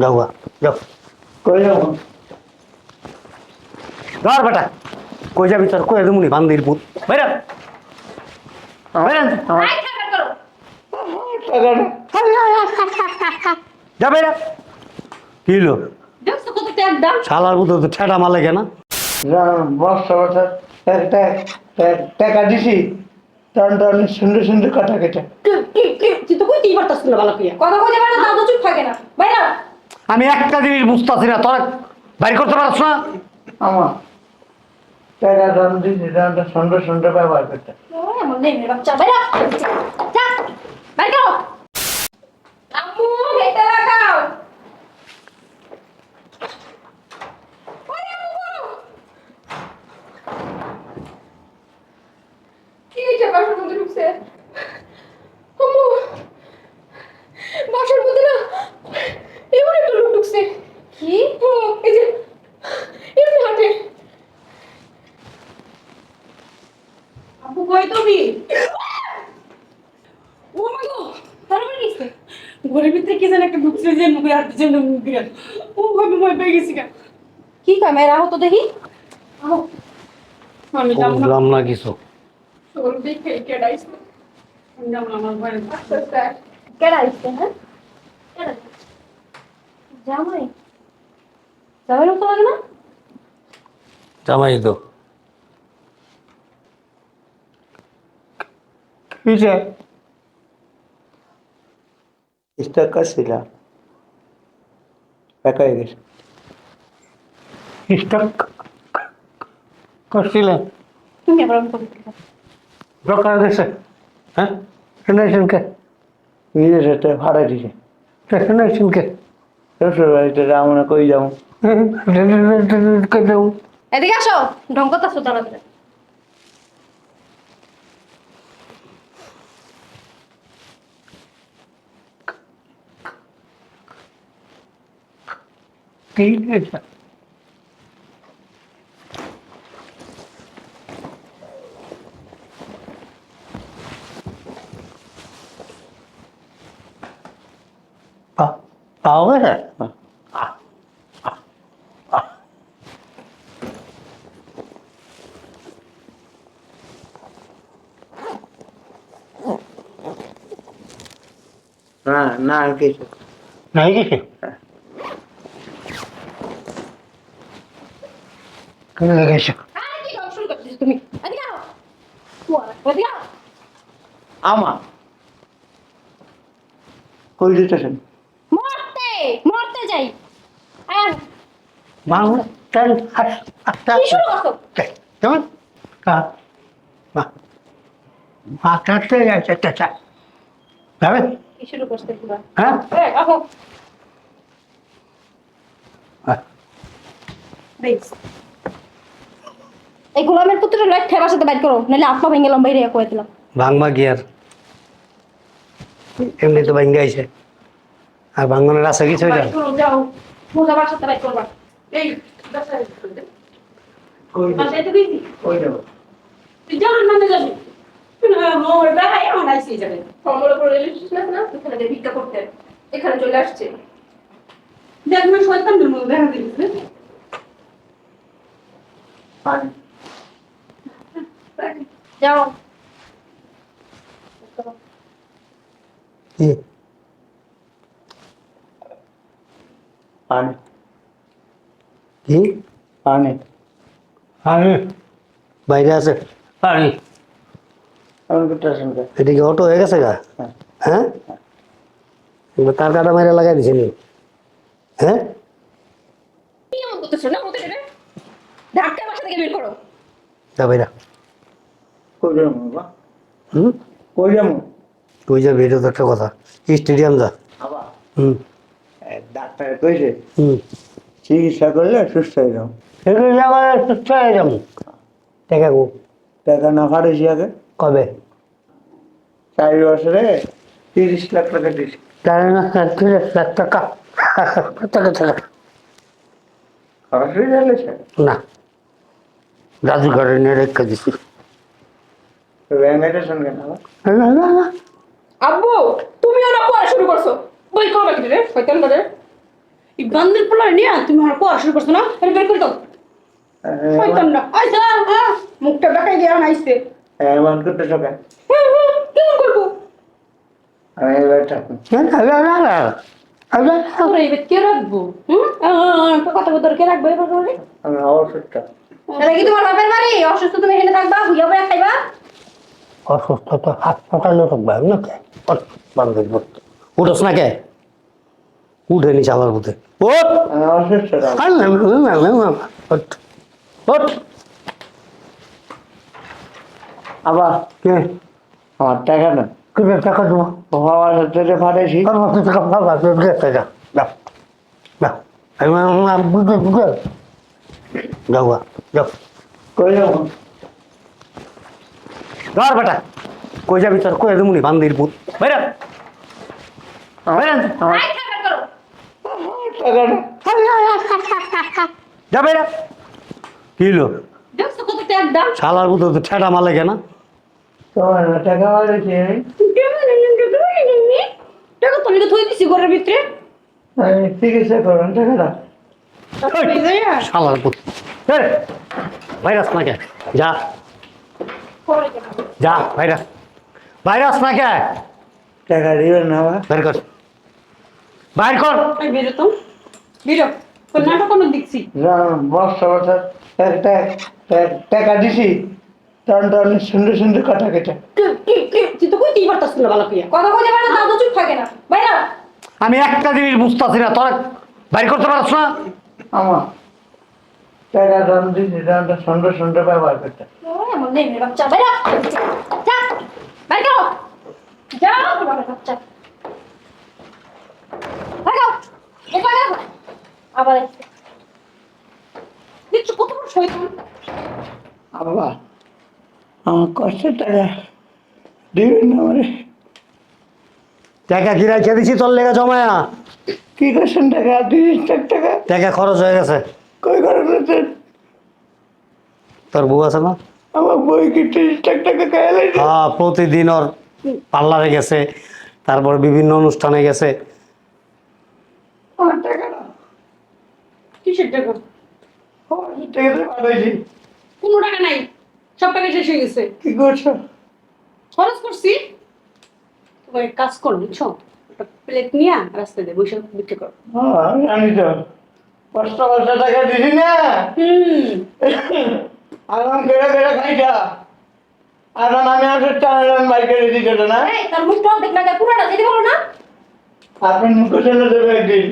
যাও গা, যাও। কই যাব? ধর বেটা কই যাবি তোর? কই দেবুনি বান্দির পুত বাইরা বাইরা যা বাইরা কি হলো শালার মতো তো ঠেটা মালে কেনা? বস্তা বস্তা টাকা দিছি। টান টান সুন্দর সুন্দর কাটা কেটে। কি কি কি? তুই তো কইতেই পারতাস না ভালো কথা কইতে পারো দাও তো চুপ থাকে না। বাইরা আমি একটা জিনিস বুঝতেছি না তোরা বাইর করতে পারছ না? আমার ব্যবহার করতে। ওই আমার নেই বাচ্চা বাইরা যা বাইর করো। আম্মু এটা লাগাও ওরে আম্মু বলো। কি এটা বাসার মধ্যে ঢুকছে আম্মু বাসার মধ্যে না এমন একটা লোক ঢুকছে কি ও এই যে এমনি হাঁটে আপু কই তুমি ও মা গো তারপরে গেছে ভিতরে কি যেন একটা ঢুকছে যে মুখে দিচ্ছে না মুখে। ও ভাবে মই পেয়ে গেছি কি ক্যামেরা হতো দেখি? আহ, আমি না। বুঝলাম না কিছু তোর দেখে কেডাইছে আমি যাব না আমার ঘরে আচ্ছা আচ্ছা কেডা আসছে হ্যাঁ কেডা জামাই জামাই লোক তো লাগে তো স্টাক করছিল একা হয়ে গেছে স্টক করছিলেন তুমি আবার আমি করতে দরকার গেছে হ্যাঁ শুনেছেনকে নিজের সাথে ভাড়া দিছে শুনেছেনকে শ্বশুর বাড়িতে যাব না কই যাব কে দেবো এদিকে আসো ঢং কথা শুধু না ঠিক আছে পা- পাওয়া গেছে কেন তুমি এদিকে আও এদিকে আও আমা কই দিতেছেন মরতে মরতে যাই। আর বাংলা তেল কি শুরু করছ কেমন কা মা মা কাটতে যাচ্ছে চাচা যাবে কি শুরু করছ হ্যাঁ এই আহো। হ্যাঁ। বেশ এই গোলামের পুত্র লয় ঠেবার সাথে বাইর করো নাহলে আত্মা ভেঙে গেলাম বাইরে কয়ে দিলাম। ভাঙবা গিয়ার এমনি তো ভাঙ্গে আইছে আর ভাঙ্গনের আছে কিছু এটা? না এখানে চলে আসছে। দেখ আমি শয়তান দেখা যাও। কি? পানি। কি? পানি। পানি। বাইরে আছে? পানি। করতেছেন কে অটো হয়ে গেছে গা? হ্যাঁ। হ্যাঁ? তার কাটা মেরে লাগাই দিছে নি। হ্যাঁ? কি এমন করতেছো? না মতে রে ঢাকা বাসা থেকে বের করো। যা বাইরা। কই যাব বাবা। হুম? কই যাব? তুই যাবি এটা তো একটা কথা। স্টেডিয়াম যা? হুম। ডাক্তার কইছে হুম। চিকিৎসা করলে সুস্থ হয়ে সুস্থ হয়ে যাব। গো না আগে। কবে? চার বছরে তিরিশ লাখ টাকা দিয়েছি। তিরিশ লাখ টাকা। টাকা টাকা খরচ হয়ে গেলে না। জাদুঘরে নিয়ে রেখে দিছি। শুনবেন আমার না। আব্বু তুমিও না পড়া শুরু করছ। বই করবে কি রে শয়তান ধরে এই বান্দির পোলা নিয়ে তুমি আমার কোয়া শুরু করছ না? আরে বের করে দাও। শয়তান না। আইসা হ্যাঁ মুখটা বেকাই দিয়ে আনাইছে এমন করতে হুম, কেমন করব? আমি কে রাখব? কথা বলতে কে রাখব এবার আমি অসুস্থ কি তোমার বাপের বাড়ি? অসুস্থ তুমি এখানে থাকবা বয়া খাইবা? অসুস্থ তো হাসপাতালে থাকবে না কে বান্দির পুত উঠোস না কে উঠে। নি চালার অসুস্থ ওঠ। ওঠ! আবার কে? আমার টাকা না কে টাকা দেবো? বাবার সাথে পাঠাইছি। আমার টাকা আমি বুঝে বুঝে যাও যাও যাব? ধর বেটা। কই যাবি তোর? কই দেবুনি বান্দির পুত বাইরে বাইরে আমার আই খাবার করো টাকা না যা বাইরে কি হলো? শালার পুত তো ঠেটা মালে কেনা? শালার পুত ভাইরাস না কে যা। যা ভাইরাস ভাইরাস না কে টাকা দিবেন না বের কর। বাইর কর। এই বেরো তো। বেরো। কোনো দেখছি না বস্তা টাকা দিছি। সুন্দর সুন্দর কথা কেটে তুই তো কইতেই পারতাস না ভালো কইয়া। কথা পারো তো চুপ থাকে না। বাইরা আমি একটা জিনিস বুঝতেছি না তোরা বাইর করতে পারছ না? আমার টাকা ব্যবহার করতে নেই বাচ্চা। বাইরা যা। বাইর বাচ্চা। আবার। কত আমার কষ্টের দিবেন না আমারে। টাকা কি রাখিয়ে দিছি তোর লেগে জমায়া। কি করছেন টাকা? তিরিশ লাখ টাকা। টাকা খরচ হয়ে গেছে। কই তোর বউ আছে না? আমার বই কি তিরিশ লাখ টাকা খাইয়া হ্যাঁ প্রতিদিন ওর পার্লারে গেছে তারপর বিভিন্ন অনুষ্ঠানে গেছে। আমার টাকা না কিসের টাকা? আমার টাকা দিয়ে পাঠাইছি। কোনো টাকা নাই সব টাকা শেষ হয়ে গেছে। কি করছ? খরচ করছি। তোমার কাজ করো বুঝছ? একটা প্লেট নিয়ে রাস্তায় দিয়ে বসে বিক্রি করো। হ্যাঁ আমি তো। পাঁচটা পাঁচটা টাকা দিছি না? হুম। আরাম করে করে খাইটা। আর আমি আসলে বাইক করে দিতে না। এই তার মুখটা দেখ না পুরাটা যেতে বলো না? আপনার মুখ চলে দেবে একদিন।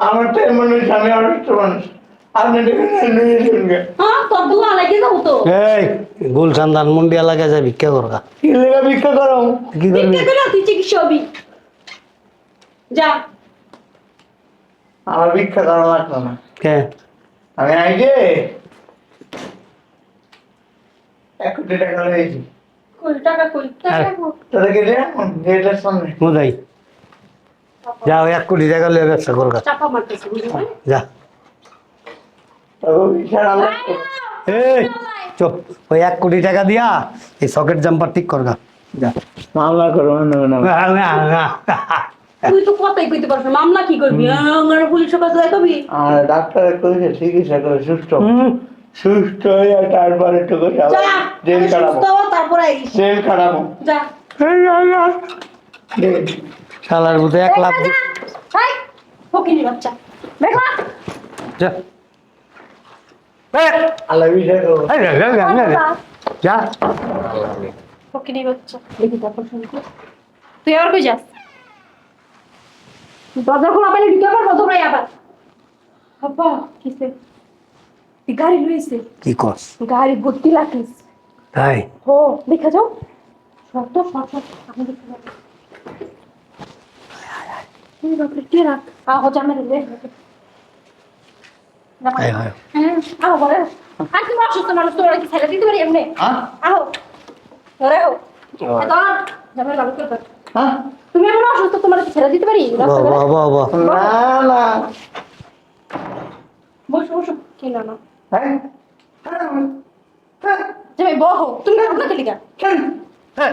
আমার তো এমন হয়েছে আমি অসুস্থ মানুষ। আপনি দেখুন নিয়ে শুনবে। হ্যাঁ এই গুলশান ধানমন্ডি এলাকায় যা ভিক্ষা করগা কি লেগে ভিক্ষা করো? কি করবি? তুই চিকিৎসা হবি। যা। আমার ভিক্ষা করা লাগতো না। কে? আমি আই যে এক কোটি টাকা ওই এক কোটি টাকা লিয়ে ব্যবসা বুঝলি? যা। এই ওই এক কোটি টাকা দিয়া এই সকেট জাম্পার ঠিক করগা যা। মামলা করব না তুই তো কথাই কইতে পারছ মামলা কি করবি? আমার পুলিশের কাছে দেখাবি আর ডাক্তার কইছে চিকিৎসা করে সুস্থ সুস্থ হয়ে তারপরে একটু জেল তারপরে আইস। জেল কাটাবো যা। শালার বুঝে এক লাখ হাই ফকিনি বাচ্চা। দেখো। যা। আল্লাহ বিষয় যা ফকিনি বাচ্চা। দেখি তারপর তুই আবার কই যাস? দরজা খোলা পাইলে ঢুকে পারব তোমরাই আবার। আব্বা কিসে গাড়ি লইছে কি কস? গাড়ি ভর্তি লাখিস তাই? ও দেখা যাও। সব তো সব সব আমি দেখতে পাবো এই বাপরে কে রাখ আহ জামে রে এই, আহ বলে আর তুমি অসুস্থ মানুষ তোরা কি ছেড়ে দিতে পারি এমনি। আহ ওরে হো দাঁড় জামে হ্যাঁ? তুমি এমন অসুস্থ তোমার কি ছেড়ে দিতে পারি? বাহ, বাহ, বাহ, বাহ। না না। বসো বসো। কি না না। হ্যাঁ? হ্যাঁ। যাবে বহো তুমি না হ্যাঁ।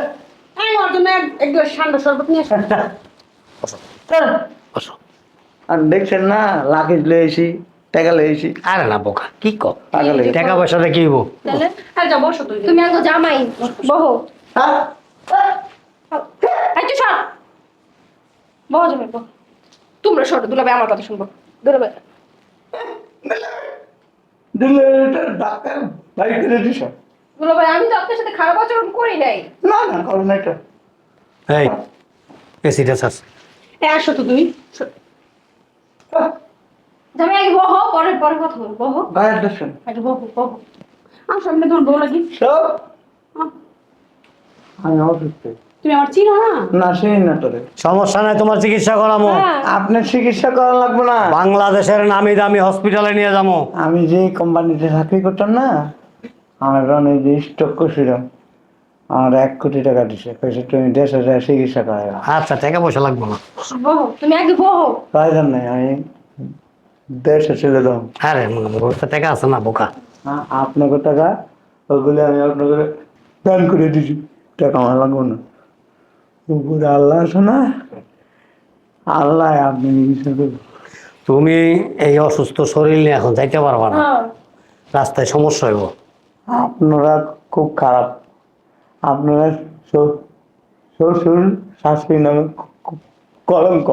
আমি ওর জন্য এক- গ্লাস ঠান্ডা শরবত নিয়ে আসো। বসো, হ্যাঁ। বসো। আর দেখছেন না লাকিজ লয়েছি টাকা লয়েছি আরে না বোকা কি কর টাকা কি হইব? তাহলে আরে যা বসো তুমি। আগে জামাই। বহো। হ্যাঁ। বহ বহ তোমরা সরো দুলাভাই আমার কথা শুনব। দুলাভাই। দিলে এটা ডাক্তার ভাই করে দিস দুলাভাই আমি তো আপনার সাথে খারাপ আচরণ করি নাই। না না করো না এটা। এই এসিটা চাস এ আসো তো তুমি। জামাই আগে বহো পরে পরে কথা বলব। বহো। গায়ের দর্শন আগে বহ বহ। আমার সামনে তোমার বউ লাগি সব আমি অসুস্থ। তুমি আমার চিনো না? না সেই না তোরে। সমস্যা নাই তোমার চিকিৎসা করামো। হ্যাঁ। আপনার চিকিৎসা করা লাগবে না? বাংলাদেশের নামি দামি হসপিটালে নিয়ে যাব আমি যে কোম্পানিতে চাকরি করতাম না আমার রনে যে স্টক করছিলাম আমার এক কোটি টাকা দিছে। কইছে তুমি দেশ হাজার চিকিৎসা করাই আচ্ছা টাকা পয়সা লাগবো না। বহো তুমি আগে বহো প্রয়োজন নেই? আমি দেশে ছেড়ে দাও আরে টাকা আছে না বোকা। আপনাকে টাকা ওগুলো আমি আপনাকে দান করে দিছি। টাকা আমার লাগবে না। উপরে আল্লাহ আছে না আল্লাহ আপনি চিকিৎসা করবেন তুমি এই অসুস্থ শরীর নিয়ে এখন যাইতে পারবা না। হ্যাঁ। রাস্তায় সমস্যা হইব। আপনারা খুব খারাপ। আপনারা শ্বশুর শাশুড়ি নামে কলঙ্ক।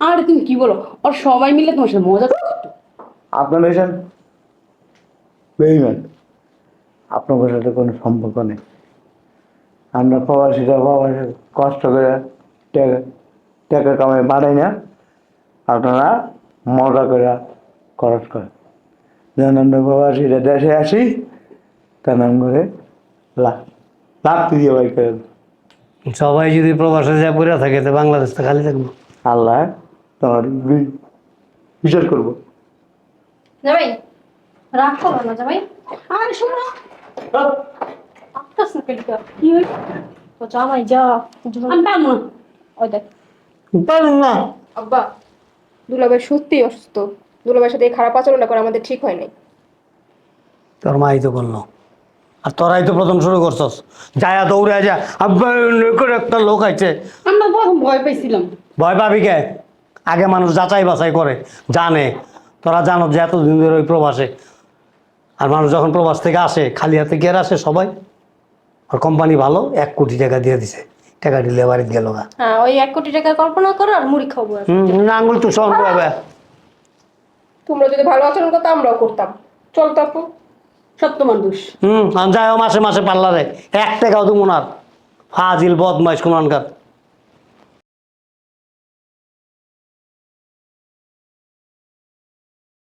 আর তুমি কি বলো? আর সবাই মিলে তোমার সাথে মজা করতো আপনারা বেইমান। আপনাদের সাথে কোনো সম্পর্ক নেই। আমরা প্রবাসীরা প্রবাসী কষ্ট করে টাকা কামাই বাড়াই না আপনারা মজা করে খরচ করেন। যেন আমরা প্রবাসীরা দেশে আসি তার নাম করে লাভ দিয়ে বাই করেন সবাই যদি প্রবাসে যায় পড়ে থাকে তো বাংলাদেশ তো খালি থাকব। আল্লাহ তোমার বি- বিচার করব। জামাই রাগ করো না জামাই। আরে শোনো। আত্মাস না কেটে কি হয়েছে? তো জামাই যা আমি পারব না। ওই দেখ। পারুন না। আব্বা দুলাভাই সত্যি অসুস্থ। দুলাভাইয়ের সাথে এই খারাপ আচরণটা করে আমাদের ঠিক হয় নাই। তোর মাই তো করল আর তোরাই তো প্রথম শুরু করছস। যায়া দৌড়ে যা। আব্বা করে একটা লোক আইছে। আমরা প্রথম ভয় পাইছিলাম। ভয় পাবি কে? আগে মানুষ যাচাই বাছাই করে জানে। তোরা জানো যে এতদিন ধরে ওই প্রবাসে। আর মানুষ যখন প্রবাস থেকে আসে খালি হাতে কে আসে সবাই। আর কোম্পানি ভালো এক কোটি টাকা দিয়ে দিছে। টাকা দিলে বাড়িতে গেল না হ্যাঁ ওই এক কোটি টাকা কল্পনা করো আর মুড়ি খাব আর। হুম আঙুল তো সহন হবে তোমরা যদি ভালো আচরণ করতো আমরাও করতাম। চল তো আপু মানুষ তোমার আমি হুম যাই হোক মাসে মাসে দেয়। এক টাকাও তো মনার ফাজিল বদমাইশ কোনখানকার